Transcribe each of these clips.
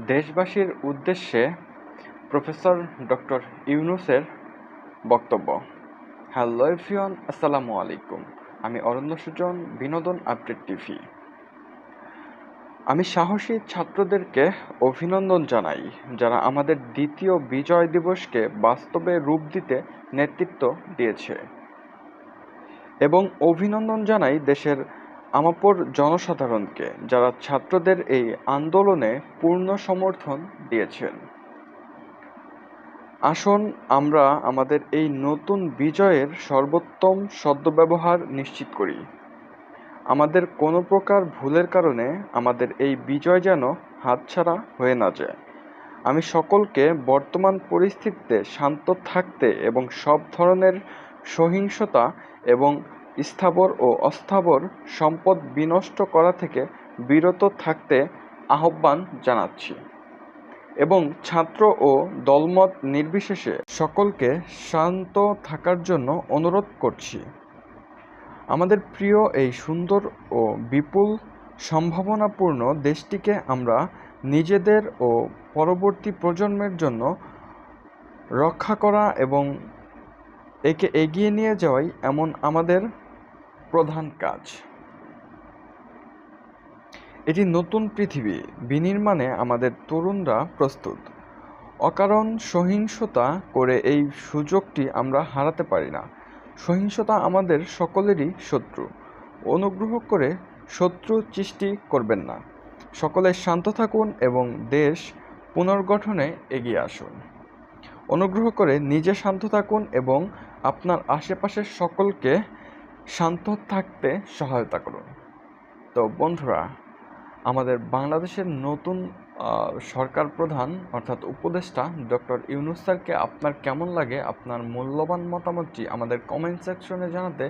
দেশবাসীর উদ্দেশ্যে professor doctor ইউনুসের বক্তব্য। হ্যালো এভরিওয়ান, আসসালামু আলাইকুম। আমি অরণ্য সুজন, বিনোদন আপডেট টিভি। আমি সাহসী ছাত্রদেরকে অভিনন্দন জানাই, যারা আমাদের দ্বিতীয় বিজয় দিবসকে বাস্তবে রূপ দিতে নেতৃত্ব দিয়েছে। এবং অভিনন্দন জানাই দেশের আমাপর জনসাধারণকে যারা ছাত্রদের এই আন্দোলনে পূর্ণ সমর্থন দিয়েছেন। আসুন আমরা আমাদের এই নতুন বিজয়ের সর্বোত্তম সদ্ব্যবহার নিশ্চিত করি। আমাদের কোনো প্রকার ভুলের কারণে আমাদের এই বিজয় যেন হাতছাড়া হয়ে না যায়। আমি সকলকে বর্তমান পরিস্থিতিতে শান্ত থাকতে এবং সব ধরনের সহিংসতা এবং স্থাবর ও অস্থাবর সম্পদ বিনষ্ট করা থেকে বিরত থাকতে আহ্বান জানাচ্ছি। এবং ছাত্র ও দলমত নির্বিশেষে সকলকে শান্ত থাকার জন্য অনুরোধ করছি। আমাদের প্রিয় এই সুন্দর ও বিপুল সম্ভাবনাপূর্ণ দেশটিকে আমরা নিজেদের ও পরবর্তী প্রজন্মের জন্য রক্ষা করা এবং একে এগিয়ে নিয়ে যাওয়াই এমন আমাদের প্রধান কাজ। এটি নতুন পৃথিবী, বিনির্মাণে আমাদের তরুণরা প্রস্তুত। অকারণ সহিংসতা করে এই সুযোগটি আমরা হারাতে পারি না। সহিংসতা আমাদের সকলেরই শত্রু। অনুগ্রহ করে শত্রু সৃষ্টি করবেন না। সকলে শান্ত থাকুন এবং দেশ পুনর্গঠনে এগিয়ে আসুন। অনুগ্রহ করে নিজে শান্ত থাকুন এবং আপনার আশেপাশের সকলকে শান্ত থাকতে সহায়তা করুন। তো বন্ধুরা, আমাদের বাংলাদেশের নতুন সরকার প্রধান অর্থাৎ উপদেষ্টা ডক্টর ইউনুস স্যারকে আপনার কেমন লাগে, আপনার মূল্যবান মতামতটি আমাদের কমেন্ট সেকশনে জানাতে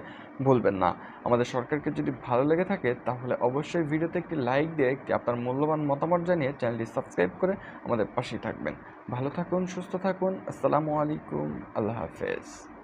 ভুলবেন না। আমাদের সরকারকে যদি ভালো লেগে থাকে, তাহলে অবশ্যই ভিডিওতে একটি লাইক দিয়ে একটি আপনার মূল্যবান মতামত জানিয়ে চ্যানেলটি সাবস্ক্রাইব করে আমাদের পাশেই থাকবেন। ভালো থাকুন, সুস্থ থাকুন, আসসালামু আলাইকুম, আল্লাহ হাফেজ।